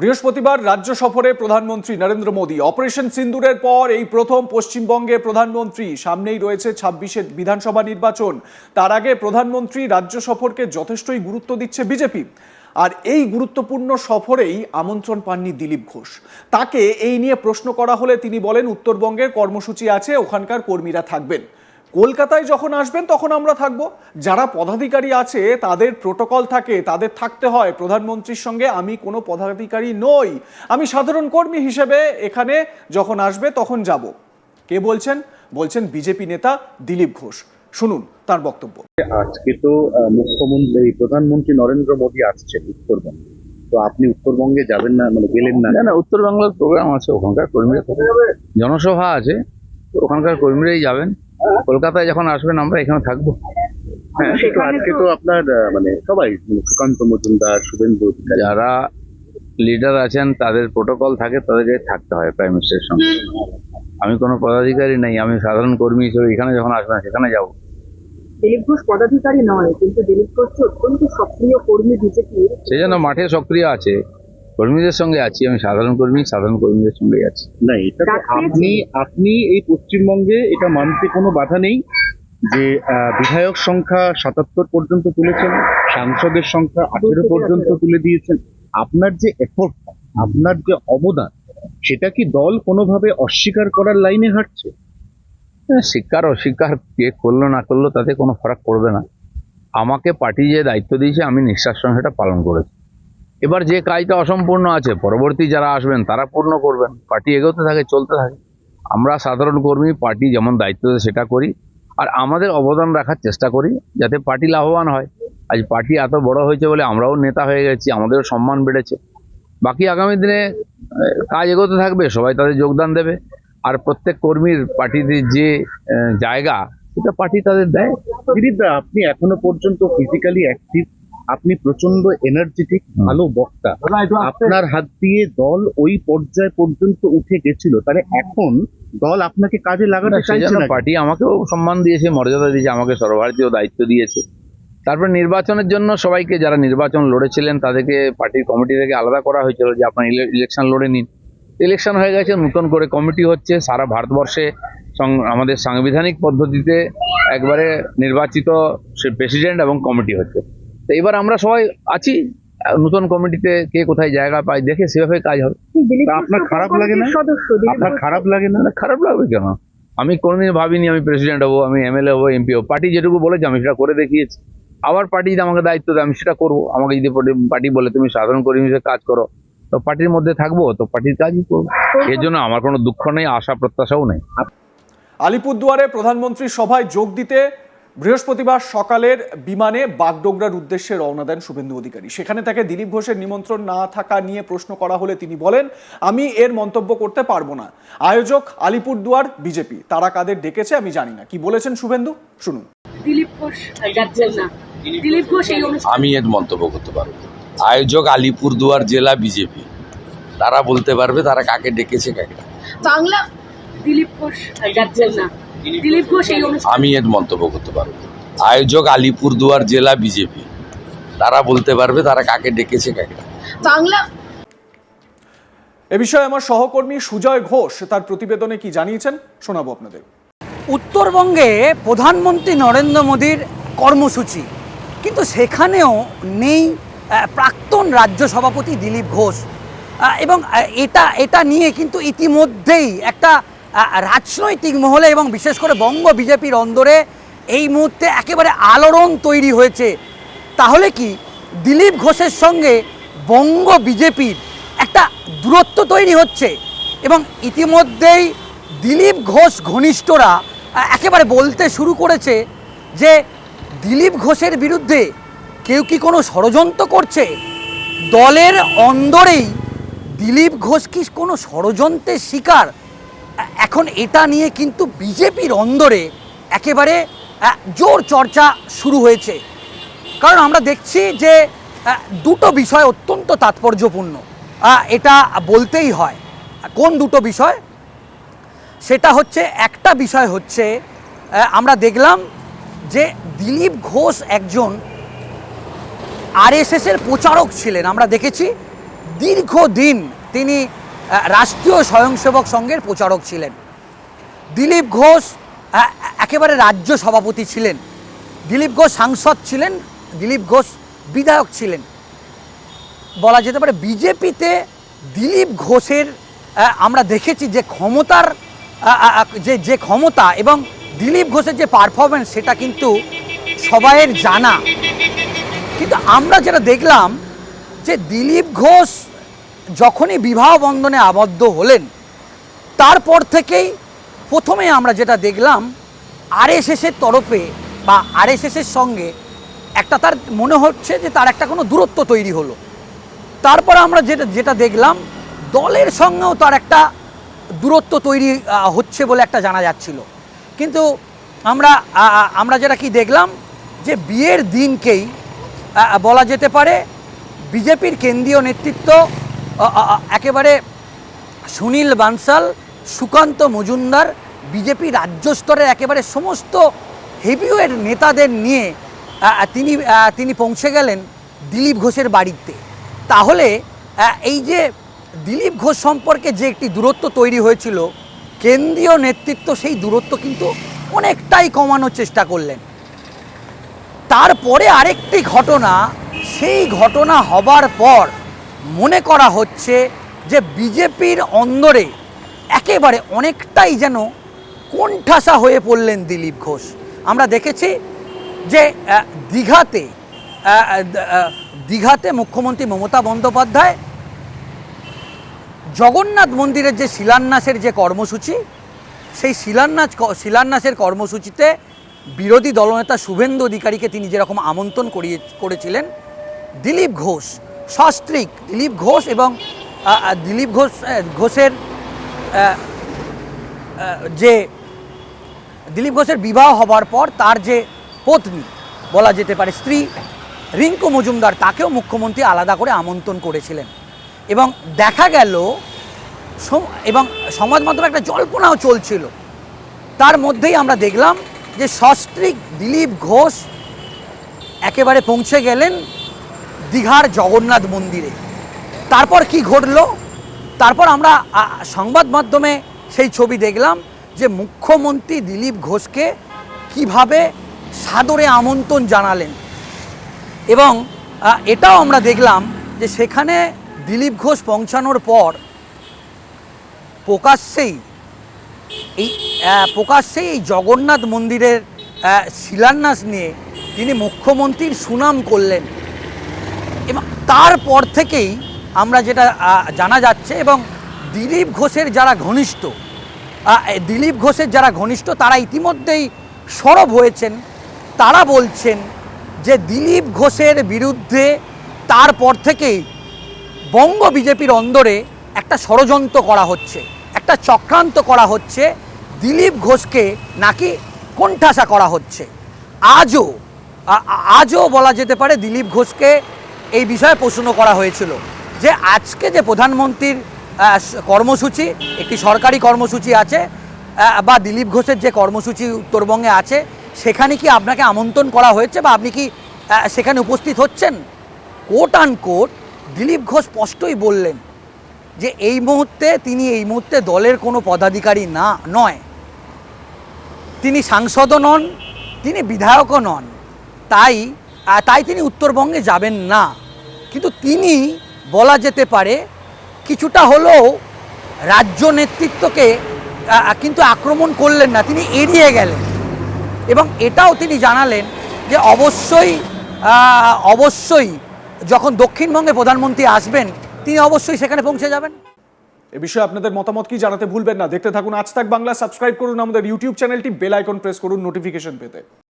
বৃহস্পতিবার রাজ্য সফরে প্রধানমন্ত্রী নরেন্দ্র মোদী। অপারেশন সিন্দুরের পর এই প্রথম পশ্চিমবঙ্গে প্রধানমন্ত্রী। সামনেই রয়েছে ছাব্বিশের বিধানসভা নির্বাচন। তার আগে প্রধানমন্ত্রী রাজ্য সফরকে যথেষ্টই গুরুত্ব দিচ্ছে বিজেপি। আর এই গুরুত্বপূর্ণ সফরেই আমন্ত্রণ পাননি দিলীপ ঘোষ। তাকে এই নিয়ে প্রশ্ন করা হলে তিনি বলেন, উত্তরবঙ্গের কর্মসূচি আছে, ওখানকার কর্মীরা থাকবেন। কলকাতায় যখন আসবেন তখন আমরা থাকব। যারা পদাধিকারী আছে তাদের প্রোটোকল থাকে তাদের থাকতে হয়। প্রধানমন্ত্রীর সঙ্গে আমি কোনো পদাধিকারী নই। আমি সাধারণ কর্মী হিসেবে এখানে যখন আসবে তখন যাব। কে বলছেন? বলছেন বিজেপি নেতা দিলীপ ঘোষ। শুনুন তার বক্তব্য। আজকে তো আহ, মুখ্যমন্ত্রী প্রধানমন্ত্রী নরেন্দ্র মোদী আসছেন উত্তরবঙ্গে। তো আপনি উত্তরবঙ্গে যাবেন না মানে গেলেন না? না না উত্তর প্রোগ্রাম আছে ওখানকার কর্মীরা। জনসভা আছে তো ওখানকার কর্মীরাই যাবেন। কলকাতায় যখন আসবেন আমরা এখানে থাকব। হ্যাঁ আজকে তো আপনার মানে সবাই মানে সুকান্ত মজুমদার শুভেন্দু যারা লিডার আছেন তাদের প্রোটোকল থাকে তাদেরকে থাকতে হয় প্রাইম মিনিস্টারের সঙ্গে। আমি কোনো পদাধিকারী নাই আমি সাধারণ কর্মী হিসেবে এখানে যখন আসবেন সেখানে যাব। দিলীপ ঘোষ পদাধিকারী নয় কিন্তু দিলীপ ঘোষ অত্যন্ত সক্রিয় কর্মী বিজেপির। সেই জন্য মাঠে সক্রিয় আছে। কর্মীদের সঙ্গে আছি আমি সাধারণ কর্মী সাধারণ কর্মীদের সঙ্গেই আছি। না এটা তো আপনি আপনি এই পশ্চিমবঙ্গে এটা মানতে কোনো বাধা নেই যে আহ, বিধায়ক সংখ্যা সাতাত্তর পর্যন্ত তুলেছেন সাংসদের সংখ্যা আঠেরো পর্যন্ত তুলে দিয়েছেন। আপনার যে এফোর্ট আপনার যে অবদান সেটা কি দল কোনোভাবে অস্বীকার করার লাইনে হাঁটছে? হ্যাঁ, স্বীকার অস্বীকার কে করল না করল তাতে কোনো ফারাক পড়বে না। আমাকে পার্টি যে দায়িত্ব দিয়েছে আমি নিঃশ্বাস সঙ্গে সেটা পালন করেছি। এবার যে কাজটা অসম্পূর্ণ আছে, পরবর্তী যারা আসবেন, তারা পূর্ণ করবেন। পার্টি এগোতে থাকে, চলতে থাকে। আমরা সাধারণ কর্মী, পার্টি যেমন দায়িত্ব দেয় সেটা করি। আর আমাদের অবদান রাখার চেষ্টা করি, যাতে পার্টি লাভবান হয়। আজ পার্টি এত বড় হয়েছে বলে আমরাও নেতা হয়ে গেছি, আমাদেরও সম্মান বেড়েছে। বাকি আগামী দিনে কাজ এগোতে থাকবে, সবাই তাদের যোগদান দেবে। আর প্রত্যেক কর্মীর, পার্টিতে যে জায়গা, সেটা পার্টি তাদের দেয়। দিলীপ আপনি এখনও পর্যন্ত ফিজিক্যালি অ্যাক্টিভ আপনি প্রচণ্ড এনার্জেটিক ভালো বক্তা। আপনার হাত দিয়ে দল ওই পর্যায় পর্যন্ত উঠে গেছিল। তাহলে এখন দল আপনাকে কাজে লাগাতে সেই চাইছে না পার্টি আমাকেও সম্মান দিয়েছে মর্যাদা দিয়েছে আমাকে সর্বভারতীয় দায়িত্ব দিয়েছে। তারপর নির্বাচনের জন্য সবাইকে যারা নির্বাচন লড়েছিলেন তাদেরকে পার্টির কমিটি থেকে আলাদা করা হয়েছিল যে আপনার ইলেকশন লড়ে নিন। ইলেকশন হয়ে গেছে নতুন করে কমিটি হচ্ছে। সারা ভারতবর্ষে সং- আমাদের সাংবিধানিক পদ্ধতিতে একবারে নির্বাচিত সে প্রেসিডেন্ট এবং কমিটি হচ্ছে। তো এবার আমরা সবাই আছি। নতুন কমিটিতে কে কোথায় জায়গা পায় দেখে সেভাবে কাজ হবে। আপনার খারাপ লাগে না? সদস্য আপনার খারাপ লাগে না? না খারাপ লাগবে কেন? আমি কোনোদিন ভাবিনি আমি প্রেসিডেন্ট হব আমি এমএলএ হব এমপি হব। পার্টি যেটুকু বলেছে আমি সেটা করে দেখিয়েছি। আবার পার্টি যদি আমাকে দায়িত্ব দেয় আমি সেটা করব। আমাকে যদি পার্টি বলে তুমি সাধারণ কর্মী হিসেবে কাজ করো তো পার্টির মধ্যে থাকব তো পার্টির কাজই করব। এর জন্য আমার কোনো দুঃখ নেই আশা প্রত্যাশাও নেই। আলিপুরদুয়ারে প্রধানমন্ত্রীর সভায় যোগ দিতে বৃহস্পতিবার সকালের বিমানে বাগডোগরার উদ্দেশ্যে রওনা দেন শুভেন্দু অধিকারী। সেখানে তাকে দিলীপ ঘোষের নিমন্ত্রণ না থাকা নিয়ে প্রশ্ন করা হলে তিনি বলেন আমি এর মন্তব্য করতে পারব না। আয়োজক আলিপুরদুয়ার বিজেপি। তারা কাদের ডেকেছে আমি জানি না। কি বলেছেন শুভেন্দু? শুনুন। দিলীপ ঘোষ যাচ্ছেন না। দিলীপ ঘোষ এই আমি এর মন্তব্য করতে পারব আয়োজক আলিপুরদুয়ার জেলা বিজেপি। তারা বলতে পারবে তারা কাকে ডেকেছে কাকে বাংলা দিলীপ ঘোষ যাচ্ছেন না। দিলীপ ঘোষ এই আমি এর মন্তব্য করতে পারব। আয়োজক আলিপুরদুয়ার জেলা বিজেপি। তারা বলতে পারবে তারা কাকে ডেকেছে কাকে বাংলা এ বিষয়ে আমার সহকর্মী সুজয় ঘোষ তার প্রতিবেদনে কি জানিয়েছেন শোনাবো আপনাদের। উত্তরবঙ্গে প্রধানমন্ত্রী নরেন্দ্র মোদীর কর্মসূচি। কিন্তু সেখানেও নেই প্রাক্তন রাজ্য সভাপতি দিলীপ ঘোষ। আহ, এবং এটা এটা নিয়ে কিন্তু ইতিমধ্যেই একটা রাজনৈতিক মহলে এবং বিশেষ করে বঙ্গ বিজেপির অন্দরে এই মুহূর্তে একেবারে আলোড়ন তৈরি হয়েছে। তাহলে কি দিলীপ ঘোষের সঙ্গে বঙ্গ বিজেপির একটা দূরত্ব তৈরি হচ্ছে এবং ইতিমধ্যেই দিলীপ ঘোষ ঘনিষ্ঠরা একেবারে বলতে শুরু করেছে যে দিলীপ ঘোষের বিরুদ্ধে কেউ কি কোনো ষড়যন্ত্র করছে? দলের অন্দরেই দিলীপ ঘোষ কি কোনো ষড়যন্ত্রের শিকার? এখন এটা নিয়ে কিন্তু বিজেপির অন্দরে একেবারে জোর চর্চা শুরু হয়েছে। কারণ আমরা দেখছি যে দুটো বিষয় অত্যন্ত তাৎপর্যপূর্ণ। এটা বলতেই হয়। কোন দুটো বিষয়? সেটা হচ্ছে, একটা বিষয় হচ্ছে আমরা দেখলাম যে দিলীপ ঘোষ একজন আরএসএসের প্রচারক ছিলেন। আমরা দেখেছি দীর্ঘদিন তিনি রাষ্ট্রীয় স্বয়ংসেবক সংঘের প্রচারক ছিলেন। দিলীপ ঘোষ একেবারে রাজ্য সভাপতি ছিলেন। দিলীপ ঘোষ সাংসদ ছিলেন, দিলীপ ঘোষ বিধায়ক ছিলেন। বলা যেতে পারে বিজেপিতে দিলীপ ঘোষের আমরা দেখেছি যে ক্ষমতার যে যে ক্ষমতা এবং দিলীপ ঘোষের যে পারফরমেন্স সেটা কিন্তু সবাইয়ের জানা। কিন্তু আমরা যেটা দেখলাম যে দিলীপ ঘোষ যখনই বিবাহ বন্ধনে আবদ্ধ হলেন, তারপর থেকেই প্রথমে আমরা যেটা দেখলাম, আরএসএসের তরফে বা আরএসএসের সঙ্গে একটা তার মনে হচ্ছে যে তার একটা কোনো দূরত্ব তৈরি হলো। তারপর আমরা যেটা যেটা দেখলাম, দলের সঙ্গেও তার একটা দূরত্ব তৈরি হচ্ছে বলে একটা জানা যাচ্ছিল। কিন্তু আমরা আমরা যেটা কি দেখলাম, যে বিয়ের দিনকেই বলা যেতে পারে, বিজেপির কেন্দ্রীয় নেতৃত্ব একেবারে সুনীল বানসাল, সুকান্ত মজুমদার বিজেপি রাজ্য স্তরের একেবারে সমস্ত হেভিওয়েট নেতাদের নিয়ে তিনি তিনি পৌঁছে গেলেন দিলীপ ঘোষের বাড়িতে। তাহলে এই যে দিলীপ ঘোষ সম্পর্কে যে একটি দূরত্ব তৈরি হয়েছিল, কেন্দ্রীয় নেতৃত্ব সেই দূরত্ব কিন্তু অনেকটাই কমানোর চেষ্টা করলেন। তারপরে আরেকটি ঘটনা, সেই ঘটনা হবার পর মনে করা হচ্ছে যে বিজেপির অন্দরে একেবারে অনেকটাই যেন কোণঠাসা হয়ে পড়লেন দিলীপ ঘোষ। আমরা দেখেছি যে দীঘাতে দীঘাতে মুখ্যমন্ত্রী মমতা বন্দ্যোপাধ্যায় জগন্নাথ মন্দিরের যে শিলান্যাসের যে কর্মসূচি, সেই শিলান্যাস শিলান্যাসের কর্মসূচিতে বিরোধী দলনেতা শুভেন্দু অধিকারীকে তিনি যেরকম আমন্ত্রণ করিয়ে, করেছিলেন, দিলীপ ঘোষ সস্ত্রীক, দিলীপ ঘোষ এবং দিলীপ ঘোষ ঘোষের যে, দিলীপ ঘোষের বিবাহ হবার পর তার যে পত্নী বলা যেতে পারে স্ত্রী, রিঙ্কু মজুমদার তাকেও মুখ্যমন্ত্রী আলাদা করে আমন্ত্রণ করেছিলেন। এবং দেখা গেল এবং সমাজ মাধ্যমে একটা জল্পনাও চলছিল। তার মধ্যেই আমরা দেখলাম যে সস্ত্রীক, দিলীপ ঘোষ একেবারে পৌঁছে গেলেন দীঘার জগন্নাথ মন্দিরে। তারপর কি ঘটলো? তারপর আমরা সংবাদ মাধ্যমে সেই ছবি দেখলাম যে মুখ্যমন্ত্রী দিলীপ ঘোষকে কীভাবে সাদরে আমন্ত্রণ জানালেন। এবং এটাও আমরা দেখলাম যে সেখানে দিলীপ ঘোষ পৌঁছানোর পর প্রকাশ্যেই এই প্রকাশ্যেই এই জগন্নাথ মন্দিরের শিলান্যাস নিয়ে তিনি মুখ্যমন্ত্রীর সুনাম করলেন। এবং তারপর থেকেই আমরা যেটা জানা যাচ্ছে এবং দিলীপ ঘোষের যারা ঘনিষ্ঠ দিলীপ ঘোষের যারা ঘনিষ্ঠ তারা ইতিমধ্যেই সরব হয়েছেন। তারা বলছেন যে দিলীপ ঘোষের বিরুদ্ধে তারপর থেকেই বঙ্গ বিজেপির অন্দরে একটা ষড়যন্ত্র করা হচ্ছে, একটা চক্রান্ত করা হচ্ছে, দিলীপ ঘোষকে নাকি কোণঠাসা করা হচ্ছে। আজও আজও বলা যেতে পারে দিলীপ ঘোষকে এই বিষয়ে প্রশ্ন করা হয়েছিল যে আজকে যে প্রধানমন্ত্রীর কর্মসূচি, একটি সরকারি কর্মসূচি আছে বা দিলীপ ঘোষের যে কর্মসূচি উত্তরবঙ্গে আছে, সেখানে কি আপনাকে আমন্ত্রণ করা হয়েছে বা আপনি কি সেখানে উপস্থিত হচ্ছেন? Quote unquote Dilip Ghosh স্পষ্টই বললেন যে এই মুহূর্তে তিনি এই মুহূর্তে দলের কোনো পদাধিকারী না, নয়। তিনি সাংসদও নন, তিনি বিধায়কও নন। তাই তাই তিনি উত্তরবঙ্গে যাবেন না। কিন্তু তিনি বলা যেতে পারে কিছুটা হলেও রাজ্য নেতৃত্বকে কিন্তু আক্রমণ করলেন না, তিনি এড়িয়ে গেলেন। এবং এটাও তিনি জানালেন যে অবশ্যই অবশ্যই যখন দক্ষিণবঙ্গে প্রধানমন্ত্রী আসবেন, তিনি অবশ্যই সেখানে পৌঁছে যাবেন। এ বিষয়ে আপনাদের মতামত কি জানাতে ভুলবেন না। দেখতে থাকুন আজ তাক বাংলা, সাবস্ক্রাইব করুন আমাদের ইউটিউব চ্যানেলটি, বেল আইকন প্রেস করুন নোটিফিকেশন পেতে।